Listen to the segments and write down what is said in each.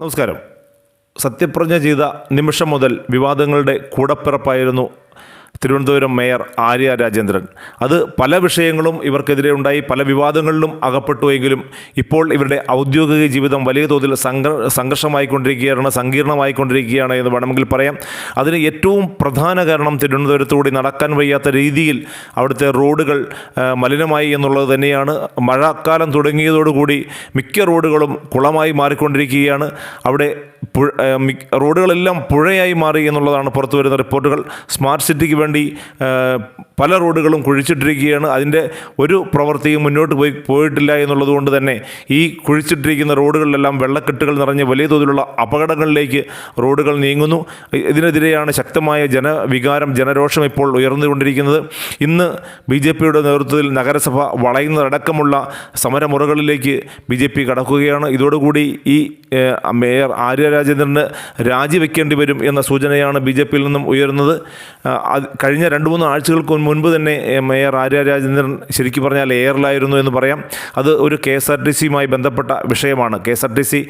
നമസ്കാരം. സത്യപ്രതിജ്ഞ ചെയ്ത നിമിഷം മുതൽ വിവാദങ്ങളുടെ കൂടപ്പിറപ്പായിരുന്നു തിരുവനന്തപുരം മേയർ ആര്യ രാജേന്ദ്രൻ. അത് പല വിഷയങ്ങളും ഇവർക്കെതിരെ ഉണ്ടായി പല വിവാദങ്ങളിലും അകപ്പെട്ടുവെങ്കിലും ഇപ്പോൾ ഇവരുടെ ഔദ്യോഗിക ജീവിതം വലിയ തോതിൽ സംഘ സംഘർഷമായിക്കൊണ്ടിരിക്കുകയാണ് സങ്കീർണമായിക്കൊണ്ടിരിക്കുകയാണ് എന്ന് വേണമെങ്കിൽ പറയാം. അതിന് ഏറ്റവും പ്രധാന കാരണം തിരുവനന്തപുരത്തുകൂടി നടക്കാൻ വയ്യാത്ത രീതിയിൽ അവിടുത്തെ റോഡുകൾ മലിനമായി എന്നുള്ളത് തന്നെയാണ്. മഴക്കാലം തുടങ്ങിയതോടുകൂടി മിക്ക റോഡുകളും കുളമായി മാറിക്കൊണ്ടിരിക്കുകയാണ്. അവിടെ റോഡുകളെല്ലാം പുഴയായി മാറി എന്നുള്ളതാണ് പുറത്തു വരുന്ന റിപ്പോർട്ടുകൾ. സ്മാർട്ട് സിറ്റിക്ക് വേണ്ടി ആ, പല റോഡുകളും കുഴിച്ചിട്ടിരിക്കുകയാണ്. അതിന്റെ ഒരു പ്രവൃത്തിയും മുന്നോട്ട് പോയി പോയിട്ടില്ല എന്നുള്ളതുകൊണ്ട് തന്നെ ഈ കുഴിച്ചിട്ടിരിക്കുന്ന റോഡുകളിലെല്ലാം വെള്ളക്കെട്ടുകൾ നിറഞ്ഞ് വലിയ തോതിലുള്ള അപകടങ്ങളിലേക്ക് റോഡുകൾ നീങ്ങുന്നു. ഇതിനെതിരെയാണ് ശക്തമായ ജനവികാരം ജനരോഷം ഇപ്പോൾ ഉയർന്നുകൊണ്ടിരിക്കുന്നത്. ഇന്ന് ബി ജെ പിയുടെ നേതൃത്വത്തിൽ നഗരസഭ വളയുന്നതടക്കമുള്ള സമരമുറകളിലേക്ക് ബി ജെ പി കടക്കുകയാണ്. ഇതോടുകൂടി ഈ മേയർ ആര്യ രാജേന്ദ്രന് രാജിവെക്കേണ്ടി വരും എന്ന സൂചനയാണ് ബി ജെ പിയിൽ നിന്നും ഉയരുന്നത്. കഴിഞ്ഞ രണ്ട് മൂന്ന് ആഴ്ചകൾക്ക് മുൻപ് തന്നെ മേയർ ആര്യ രാജേന്ദ്രൻ ശരിക്കും പറഞ്ഞാൽ എയറിലായിരുന്നു എന്ന് പറയാം. അത് ഒരു കെ എസ് ആർ ടി സിയുമായി ബന്ധപ്പെട്ട വിഷയമാണ്. K S R T C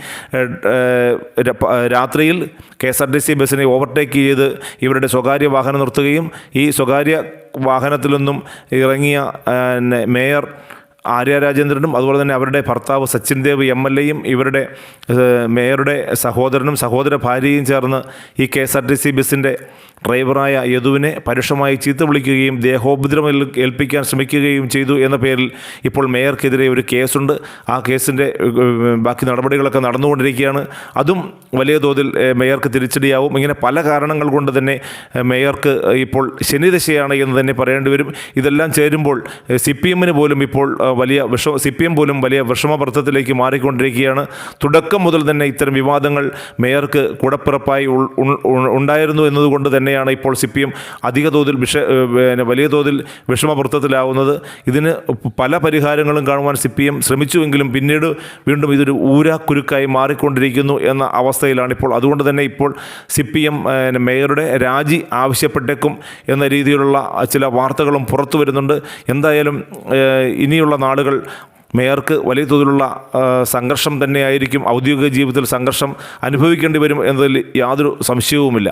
രാത്രിയിൽ K S R T C ബസ്സിനെ ഓവർടേക്ക് ചെയ്ത് ഇവരുടെ സ്വകാര്യ വാഹനം നിർത്തുകയും ഈ സ്വകാര്യ വാഹനത്തിൽ നിന്നും ഇറങ്ങിയ മേയർ ആര്യ രാജേന്ദ്രനും അതുപോലെ തന്നെ അവരുടെ ഭർത്താവ് സച്ചിൻ ദേവ് എം എൽ എയും ഇവരുടെ മേയറുടെ സഹോദരനും സഹോദര ഭാര്യയും ചേർന്ന് ഈ K S R T C ബസ്സിന്റെ ഡ്രൈവറായ യദുവിനെ പരുഷമായി ചീത്ത വിളിക്കുകയും ദേഹോപദ്രവം ഏൽപ്പിക്കാൻ ശ്രമിക്കുകയും ചെയ്തു എന്ന പേരിൽ ഇപ്പോൾ മേയർക്കെതിരെ ഒരു കേസുണ്ട്. ആ കേസിന്റെ ബാക്കി നടപടികളൊക്കെ നടന്നുകൊണ്ടിരിക്കുകയാണ്. അതും വലിയ തോതിൽ മേയർക്ക് തിരിച്ചടിയാവും. ഇങ്ങനെ പല കാരണങ്ങൾ കൊണ്ട് തന്നെ മേയർക്ക് ഇപ്പോൾ ശനിദശയാണ് എന്ന് തന്നെ പറയേണ്ടി വരും. ഇതെല്ലാം ചേരുമ്പോൾ സി പി എമ്മിന് പോലും ഇപ്പോൾ വലിയ വിഷമ സി പി എം പോലും വലിയ വിഷമഭർത്തത്തിലേക്ക് മാറിക്കൊണ്ടിരിക്കുകയാണ്. തുടക്കം മുതൽ തന്നെ ഇത്തരം വിവാദങ്ങൾ മേയർക്ക് കൂടപ്പിറപ്പായി ഉണ്ടായിരുന്നു എന്നതുകൊണ്ട് തന്നെയാണ് ഇപ്പോൾ സി പി എം അധിക തോതിൽ വിഷ പിന്നെ വലിയ തോതിൽ വിഷമവൃത്തത്തിലാവുന്നത് ഇതിന് പല പരിഹാരങ്ങളും കാണുവാൻ സി പി എം ശ്രമിച്ചുവെങ്കിലും പിന്നീട് വീണ്ടും ഇതൊരു ഊരാക്കുരുക്കായി മാറിക്കൊണ്ടിരിക്കുന്നു എന്ന അവസ്ഥയിലാണ് ഇപ്പോൾ. അതുകൊണ്ട് തന്നെ ഇപ്പോൾ സി പി എം മേയറുടെ രാജി ആവശ്യപ്പെട്ടേക്കും എന്ന രീതിയിലുള്ള ചില വാർത്തകളും പുറത്തു വരുന്നുണ്ട് എന്തായാലും ഇനിയുള്ള നാളുകൾ മേയർക്ക് വലിയ തോതിലുള്ള സംഘർഷം തന്നെയായിരിക്കും ഔദ്യോഗിക ജീവിതത്തിൽ സംഘർഷം അനുഭവിക്കേണ്ടി വരും എന്നതിൽ യാതൊരു സംശയവുമില്ല.